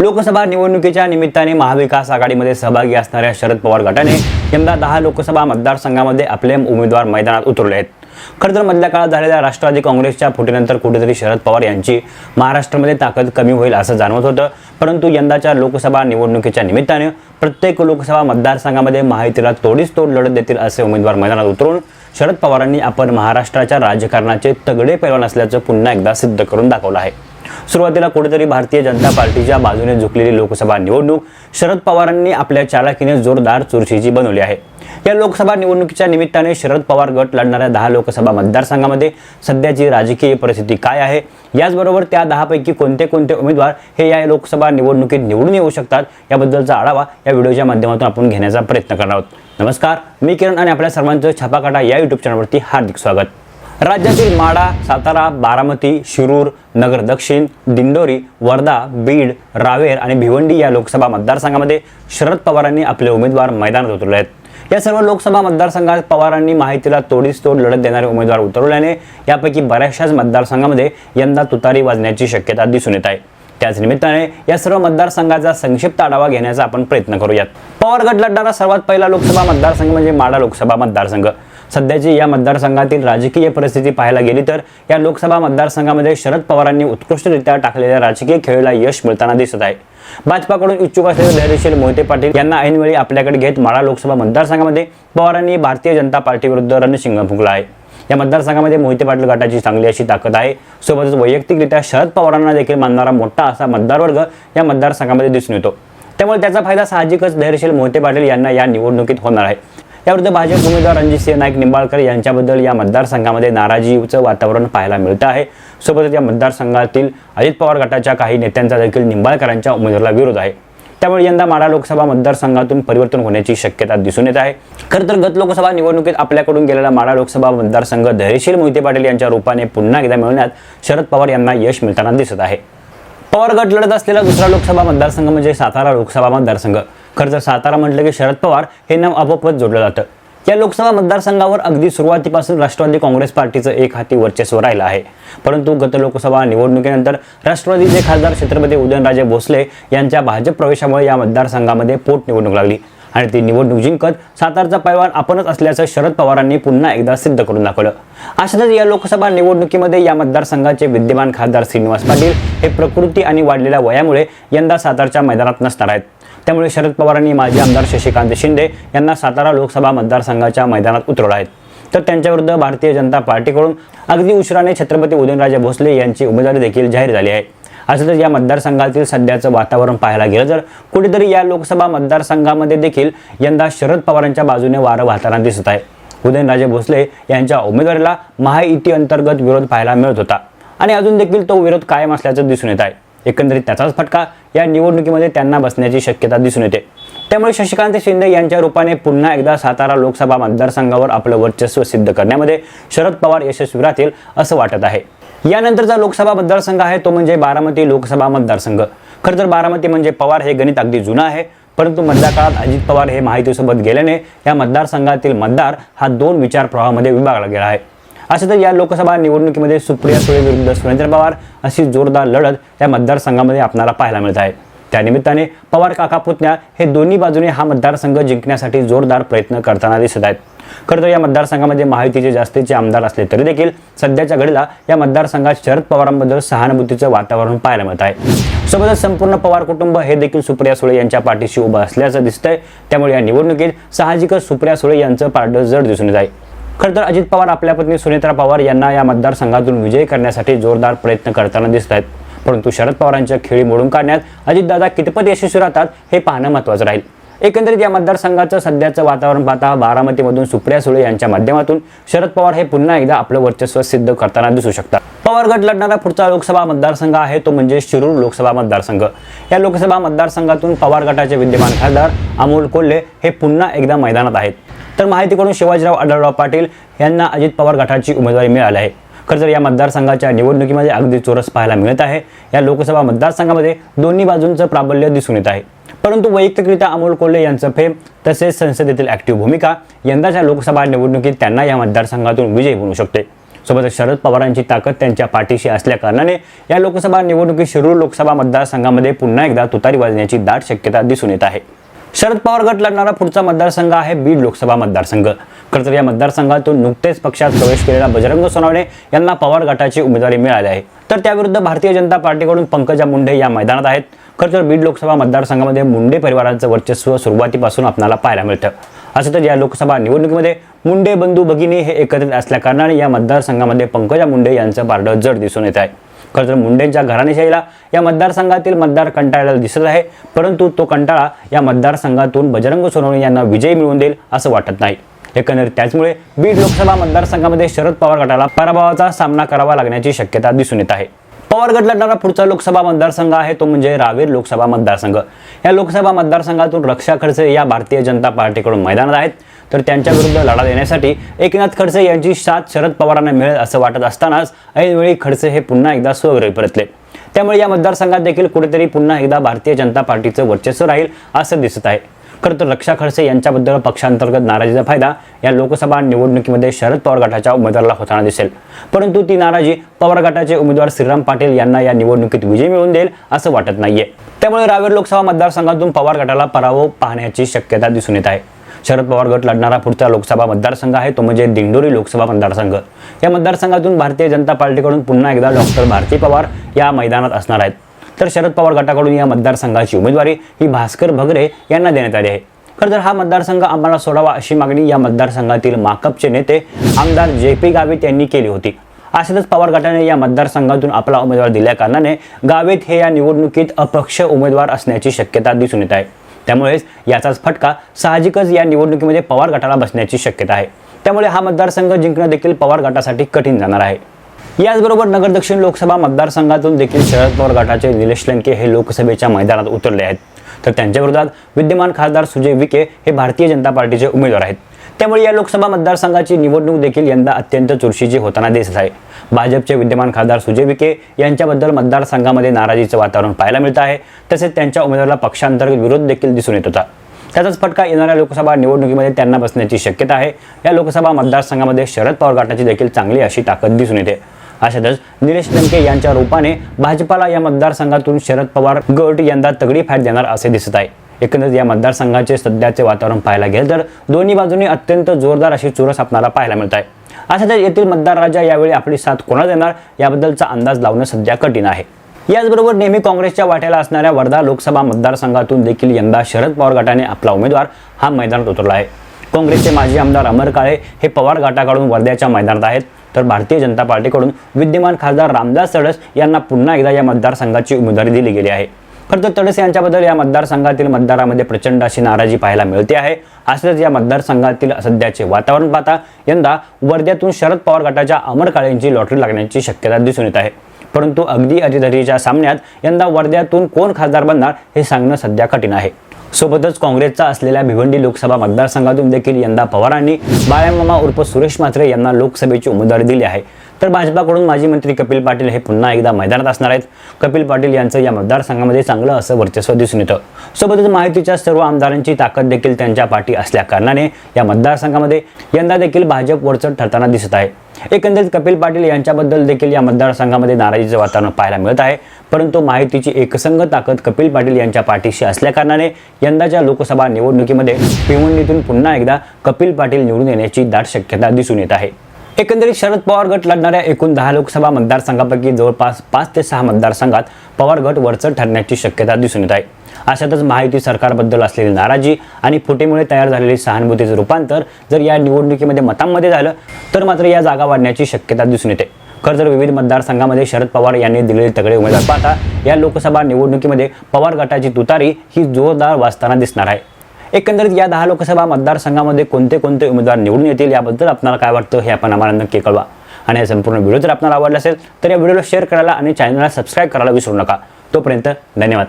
लोकसभा निवडणुकीच्या निमित्ताने महाविकास आघाडीमध्ये सहभागी असणाऱ्या शरद पवार गटाने यंदा दहा लोकसभा मतदारसंघामध्ये आपले उमेदवार मैदानात उतरले आहेत. खरं तर मधल्या काळात झालेल्या राष्ट्रवादी काँग्रेसच्या फुटीनंतर कुठेतरी शरद पवार यांची महाराष्ट्रामध्ये ताकद कमी होईल असं जाणवत होतं. परंतु यंदाच्या लोकसभा निवडणुकीच्या निमित्ताने प्रत्येक लोकसभा मतदारसंघामध्ये माहितीला तोडीस तोड लढत देतील असे उमेदवार मैदानात उतरून शरद पवारांनी आपण महाराष्ट्राच्या राजकारणाचे तगडे पैलवान असल्याचं पुन्हा एकदा सिद्ध करून दाखवलं आहे. सुरुवातीला कुठेतरी भारतीय जनता पार्टीच्या बाजूने झुकलेली लोकसभा निवडणूक शरद पवारांनी आपल्या चालाकीने जोरदार चुरशीची बनवली आहे. या लोकसभा निवडणुकीच्या निमित्ताने शरद पवार गट लढणाऱ्या दहा लोकसभा मतदारसंघामध्ये सध्याची राजकीय परिस्थिती काय आहे? याचबरोबर त्या दहापैकी कोणते कोणते उमेदवार हे या लोकसभा निवडणुकीत निवडून येऊ शकतात? याबद्दलचा आढावा या व्हिडिओच्या माध्यमातून आपण घेण्याचा प्रयत्न करणार आहोत. नमस्कार मी किरण आणि आपल्या सर्वांचं छापाकाटा या युट्यूब चॅनलवरती हार्दिक स्वागत. राज्यातील माडा सातारा बारामती शिरूर नगर दक्षिण दिंडोरी वर्धा बीड रावेर आणि भिवंडी या लोकसभा मतदारसंघामध्ये शरद पवारांनी आपले उमेदवार मैदानात उतरले आहेत. या सर्व लोकसभा मतदारसंघात पवारांनी माहितीला तोडीस तोड लढत देणारे उमेदवार उतरवल्याने यापैकी बऱ्याचशाच मतदारसंघामध्ये यंदा तुतारी वाजण्याची शक्यता दिसून येत आहे. त्याच निमित्ताने या सर्व मतदारसंघाचा संक्षिप्त आढावा घेण्याचा आपण प्रयत्न करूयात. पवार गट लढणारा सर्वात पहिला लोकसभा मतदारसंघ म्हणजे माडा लोकसभा मतदारसंघ. सध्याची या मतदारसंघातील राजकीय परिस्थिती पाहायला गेली तर या लोकसभा मतदारसंघामध्ये शरद पवारांनी उत्कृष्टरित्या टाकलेल्या राजकीय खेळीला यश मिळताना दिसत आहे. भाजपाकडून इच्छुक असलेले धैर्यशील मोहिते पाटील यांना ऐनवेळी आपल्याकडे घेत माळा लोकसभा मतदारसंघामध्ये पवारांनी भारतीय जनता पार्टीविरुद्ध रणशिंग फुंकला आहे. या मतदारसंघामध्ये मोहिते पाटील गटाची चांगली अशी ताकद आहे. सोबतच वैयक्तिकरित्या शरद पवारांना देखील मानणारा मोठा असा मतदारवर्ग या मतदारसंघामध्ये दिसून येतो. त्यामुळे त्याचा फायदा साहजिकच धैर्यशील मोहिते पाटील यांना या निवडणुकीत होणार आहे. याविरुद्ध भाजप उमेदवार रणजितसिंह नाईक निंबाळकर यांच्याबद्दल या मतदारसंघामध्ये नाराजीचं वातावरण पाहायला मिळतं आहे. सोबतच या मतदारसंघातील अजित पवार गटाच्या काही नेत्यांचा देखील निंबाळकरांच्या उमेदवाराला विरोध आहे. त्यामुळे यंदा माडा लोकसभा मतदारसंघातून परिवर्तन होण्याची शक्यता दिसून येत आहे. खरं तर गत लोकसभा निवडणुकीत आपल्याकडून गेलेला माडा लोकसभा मतदारसंघ धैर्यशील मोहिते पाटील यांच्या रूपाने पुन्हा एकदा मिळवण्यात शरद पवार यांना यश मिळताना दिसत आहे. पवार गट लढत असलेला दुसरा लोकसभा मतदारसंघ म्हणजे सातारा लोकसभा मतदारसंघ. खरं तर सातारा म्हटलं की शरद पवार हे नाव आपोआपच जोडलं जातं. या लोकसभा मतदारसंघावर अगदी सुरुवातीपासून राष्ट्रवादी काँग्रेस पार्टीचं एक हाती वर्चस्व राहिलं आहे. परंतु गत लोकसभा निवडणुकीनंतर राष्ट्रवादीचे खासदार छत्रपती उदयनराजे भोसले यांच्या भाजप प्रवेशामुळे या मतदारसंघामध्ये पोटनिवडणूक लागली. आणि ती निवडणूक जिंकत सातारचा पैलवान आपणच असल्याचं शरद पवारांनी पुन्हा एकदा सिद्ध करून दाखवलं. अशातच या लोकसभा निवडणुकीमध्ये या मतदारसंघाचे विद्यमान खासदार श्रीनिवास पाटील हे प्रकृती आणि वाढलेल्या वयामुळे यंदा सातारच्या मैदानात नसणार आहेत. त्यामुळे शरद पवारांनी माजी आमदार शशिकांत शिंदे यांना सातारा लोकसभा मतदारसंघाच्या मैदानात उतरवलं आहे. तर त्यांच्याविरुद्ध भारतीय जनता पार्टीकडून अगदी उशिराने छत्रपती उदयनराजे भोसले यांची उमेदवारी देखील जाहीर झाली आहे. असं तर या मतदारसंघातील सध्याचं वातावरण पाहायला गेलं तर कुठेतरी या लोकसभा मतदारसंघामध्ये देखील यंदा शरद पवारांच्या बाजूने वारं वाहताना दिसत आहे. उदयनराजे भोसले यांच्या उमेदवारीला महायुती अंतर्गत विरोध पाहायला मिळत होता. आणि अजून देखील तो विरोध कायम असल्याचं दिसून येत आहे. एकंदरीत त्याचाच फटका या निवडणुकीमध्ये त्यांना बसण्याची शक्यता दिसून येते. त्यामुळे शशिकांत शिंदे यांच्या रूपाने पुन्हा एकदा सातारा लोकसभा मतदारसंघावर आपलं वर्चस्व सिद्ध करण्यामध्ये शरद पवार यशस्वी राहतील असं वाटत आहे. यानंतरचा लोकसभा मतदारसंघ आहे तो म्हणजे बारामती लोकसभा मतदारसंघ. खरं तर बारामती म्हणजे पवार हे गणित अगदी जुनं आहे परंतु मधल्या काळात अजित पवार हे माहितीसोबत गेल्याने या मतदारसंघातील मतदार हा दोन विचार प्रवाहामध्ये विभागला गेला आहे. असं तर या लोकसभा निवडणुकीमध्ये सुप्रिया सुळे विरुद्ध सुरेंद्र पवार अशी जोरदार लढत या मतदारसंघामध्ये आपणाला पाहायला मिळत आहे. त्यानिमित्ताने पवार काका पुतण्या हे दोन्ही बाजूने हा मतदारसंघ जिंकण्यासाठी जोरदार प्रयत्न करताना दिसत आहेत. खरं तर या मतदारसंघामध्ये महायुतीचे जास्तीचे आमदार असले तरी देखील सध्याच्या घडीला या मतदारसंघात शरद पवारांबद्दल सहानुभूतीचं वातावरण पाहायला मिळत आहे. सोबतच संपूर्ण पवार कुटुंब हे देखील सुप्रिया सुळे यांच्या पाठीशी उभं असल्याचं दिसतंय. त्यामुळे या निवडणुकीत साहजिकच सुप्रिया सुळे यांचं पारडं जड दिसून येत आहे. खरं तर अजित पवार आपल्या पत्नी सुनेत्रा पवार यांना या मतदारसंघातून विजयी करण्यासाठी जोरदार प्रयत्न करताना दिसत आहेत परंतु शरद पवारांच्या खेळी मोडून काढण्यात अजितदादा कितपत यशस्वी राहतात हे पाहणं महत्त्वाचं राहील. एकंदरीत या मतदारसंघाचं सध्याचं वातावरण पाहता बारामतीमधून सुप्रिया सुळे यांच्या माध्यमातून शरद पवार हे पुन्हा एकदा आपलं वर्चस्व सिद्ध करताना दिसू शकतात. पवार गट लढणारा पुढचा लोकसभा मतदारसंघ आहे तो म्हणजे शिरूर लोकसभा मतदारसंघ. या लोकसभा मतदारसंघातून पवार गटाचे विद्यमान खासदार अमोल कोल्हे हे पुन्हा एकदा मैदानात आहेत. तर माहितीकडून शिवाजीराव आढळराव पाटील यांना अजित पवार गटाची उमेदवारी मिळाली आहे. खरं तर या मतदारसंघाच्या निवडणुकीमध्ये अगदी चोरस पाहायला मिळत आहे. या लोकसभा मतदारसंघामध्ये दोन्ही बाजूंचं प्राबल्य दिसून येत आहे. परंतु वैयक्तिकरित्या अमोल कोल्हे यांचं फेम तसेच संसदेतील ॲक्टिव्ह भूमिका यंदाच्या लोकसभा निवडणुकीत त्यांना या मतदारसंघातून विजयी होऊ शकते. सोबतच शरद पवारांची ताकद त्यांच्या पाठीशी असल्याकारणाने या लोकसभा निवडणुकीत शिरूर लोकसभा मतदारसंघामध्ये पुन्हा एकदा तुतारी वाजण्याची दाट शक्यता दिसून येत आहे. शरद पवार गट लढणारा पुढचा मतदारसंघ आहे बीड लोकसभा मतदारसंघ. खरंतर या मतदारसंघातून नुकतेच पक्षात प्रवेश केलेला बजरंग सोनवणे यांना पवार गटाची उमेदवारी मिळाली आहे. तर त्याविरुद्ध भारतीय जनता पार्टीकडून पंकजा मुंडे या मैदानात आहेत. खरंतर बीड लोकसभा मतदारसंघामध्ये मुंडे परिवाराचं वर्चस्व सुरुवातीपासून आपल्याला पाहायला मिळतं. असं तर या लोकसभा निवडणुकीमध्ये मुंडे बंधू भगिनी हे एकत्रित असल्याकारणाने या मतदारसंघामध्ये पंकजा मुंडे यांचं पारडं जड दिसून येत आहे. खरं तर मुंडेंच्या घराणेशाहीला या मतदारसंघातील मतदार कंटाळलेला दिसत आहे परंतु तो कंटाळा या मतदारसंघातून बजरंग सोनवणे यांना विजय मिळवून देईल असं वाटत नाही. एकंदरीत त्याचमुळे बीड लोकसभा मतदारसंघामध्ये शरद पवार गटाला पराभवाचा सामना करावा लागण्याची शक्यता दिसून येत आहे. पवारगड लढणारा पुढचा लोकसभा मतदारसंघ आहे तो म्हणजे रावेर लोकसभा मतदारसंघ. या लोकसभा मतदारसंघातून रक्षा खडसे या भारतीय जनता पार्टीकडून मैदानात आहेत. तर त्यांच्याविरुद्ध लढा देण्यासाठी एकनाथ खडसे यांची साथ शरद पवारांना मिळेल असं वाटत असतानाच ऐनवेळी खडसे हे पुन्हा एकदा स्वगृही परतले. त्यामुळे या मतदारसंघात देखील कुठेतरी पुन्हा एकदा भारतीय जनता पार्टीचं वर्चस्व राहील असं दिसत आहे. खरं तर रक्षा खडसे यांच्याबद्दल पक्षांतर्गत नाराजीचा फायदा या लोकसभा निवडणुकीमध्ये शरद पवार गटाच्या उमेदवाराला होताना दिसेल. परंतु ती नाराजी पवार गटाचे उमेदवार श्रीराम पाटील यांना या निवडणुकीत विजय मिळवून देईल असं वाटत नाहीये. त्यामुळे रावेर लोकसभा मतदारसंघातून पवार गटाला पराभव पाहण्याची शक्यता दिसून येत आहे. शरद पवार गट लढणारा पुढचा लोकसभा मतदारसंघ आहे तो म्हणजे दिंडोरी लोकसभा मतदारसंघ. या मतदारसंघातून भारतीय जनता पार्टीकडून पुन्हा एकदा डॉक्टर भारती पवार या मैदानात असणार आहेत. तर शरद पवार गटाकडून या मतदारसंघाची उमेदवारी ही भास्कर भगरे यांना देण्यात आली आहे. खरं तर हा मतदारसंघ आम्हाला सोडावा अशी मागणी या मतदारसंघातील माकपचे नेते आमदार जे पी गावित यांनी केली होती. असेच पवार गटाने या मतदारसंघातून आपला उमेदवार दिल्या कारणाने गावित हे या निवडणुकीत अपक्ष उमेदवार असण्याची शक्यता दिसून येत आहे. त्यामुळेच याचाच फटका साहजिकच या निवडणुकीमध्ये पवार गटाला बसण्याची शक्यता आहे. त्यामुळे हा मतदारसंघ जिंकणं देखील पवार गटासाठी कठीण जाणार आहे. याचबरोबर नगर दक्षिण लोकसभा मतदारसंघातून देखील शरद पवार गटाचे निलेश लंके हे लोकसभेच्या मैदानात उतरले आहेत. तर त्यांच्या विरोधात विद्यमान खासदार सुजय विखे हे भारतीय जनता पार्टीचे उमेदवार आहेत. त्यामुळे या लोकसभा मतदारसंघाची निवडणूक देखील यंदा अत्यंत चुरशीची होताना दिसत आहे. भाजपचे विद्यमान खासदार सुजय विखे यांच्याबद्दल मतदारसंघामध्ये नाराजीचं वातावरण पाहायला मिळतं आहे. तसेच त्यांच्या उमेदवाराला पक्षांतर्गत विरोध देखील दिसून येत होता. त्याचाच फटका येणाऱ्या लोकसभा निवडणुकीमध्ये त्यांना बसण्याची शक्यता आहे. या लोकसभा मतदारसंघामध्ये शरद पवार गटाची देखील चांगली अशी ताकद दिसून येते. अशातच निलेश लंके यांच्या रूपाने भाजपाला या मतदारसंघातून शरद पवार गट यंदा तगडी फाईट देणार असे दिसत आहे. एकंदरीत या मतदारसंघाचे सध्याचे वातावरण पाहायला गेलं तर दोन्ही बाजूनी अत्यंत जोरदार अशी चुरस आपणाला पाहायला मिळत आहे. अशातच येथील मतदार राजा यावेळी आपली साथ कोणाला देणार याबद्दलचा अंदाज लावणं सध्या कठीण आहे. याचबरोबर नेहमी काँग्रेसच्या वाट्याला असणाऱ्या वर्धा लोकसभा मतदारसंघातून देखील यंदा शरद पवार गटाने आपला उमेदवार हा मैदानात उतरला आहे. काँग्रेसचे माजी आमदार अमर काळे हे पवार गटाकडून वर्ध्याच्या मैदानात आहेत. तर भारतीय जनता पार्टीकडून विद्यमान खासदार रामदास तडस यांना पुन्हा एकदा या मतदारसंघाची उमेदवारी दिली गेली आहे. खरं तर तडस यांच्याबद्दल या मतदारसंघातील मतदारामध्ये प्रचंड अशी नाराजी पाहायला मिळते आहे. असंच या मतदारसंघातील सध्याचे वातावरण पाहता यंदा वर्ध्यातून शरद पवार गटाच्या अमर काळेंची लॉटरी लागण्याची शक्यता दिसून येत आहे. परंतु अगदी अतिधरीच्या सामन्यात यंदा वर्ध्यातून कोण खासदार बनणार हे सांगणं सध्या कठीण आहे. सोबतच काँग्रेसचा असलेल्या भिवंडी लोकसभा मतदारसंघातून देखील यंदा पवारांनी बाळ्यामामा उर्फ सुरेश म्हात्रे यांना लोकसभेची उमेदवारी दिली आहे. तर भाजपाकडून माजी मंत्री कपिल पाटील हे पुन्हा एकदा मैदानात असणार आहेत. कपिल पाटील यांचं या मतदारसंघामध्ये चांगलं असं वर्चस्व दिसून येतं. सोबतच माहितीच्या सर्व आमदारांची ताकद देखील त्यांच्या पाठी असल्याकारणाने या मतदारसंघामध्ये यंदा देखील भाजप वरचढ ठरताना दिसत आहे. एकंदरीत कपिल पाटील यांच्याबद्दल देखील या मतदारसंघामध्ये नाराजीचं वातावरण पाहायला मिळत आहे. परंतु माहितीची एकसंघ ताकद कपिल पाटील यांच्या पाठीशी असल्याकारणाने यंदाच्या लोकसभा निवडणुकीमध्ये भिवंडीतून पुन्हा एकदा कपिल पाटील निवडून येण्याची दाट शक्यता दिसून येत आहे. एकंदरीत शरद पवार गट लढणाऱ्या एकूण दहा लोकसभा मतदारसंघापैकी जवळपास पाच ते सहा मतदारसंघात पवार गट वरचढ ठरण्याची शक्यता दिसून येत आहे. अशातच महायुती सरकारबद्दल असलेली नाराजी आणि फुटीमुळे तयार झालेली सहानुभूतीचं रूपांतर जर या निवडणुकीमध्ये मतांमध्ये झालं तर मात्र या जागा वाढण्याची शक्यता दिसून येते. खरं तर विविध मतदारसंघामध्ये शरद पवार यांनी दिलेले तगडे उमेदवार पाहता या लोकसभा निवडणुकीमध्ये पवार गटाची तुतारी ही जोरदार वाचताना दिसणार आहे. एकंदरीत या दहा लोकसभा मतदारसंघामध्ये कोणते कोणते उमेदवार निवडून येतील याबद्दल आपल्याला काय वाटतं हे आपण आम्हाला नक्की कळवा. आणि हा संपूर्ण व्हिडिओ जर आपल्याला आवडला असेल तर या व्हिडिओला शेअर करायला आणि चॅनलला सबस्क्राईब करायला विसरू नका. तोपर्यंत धन्यवाद.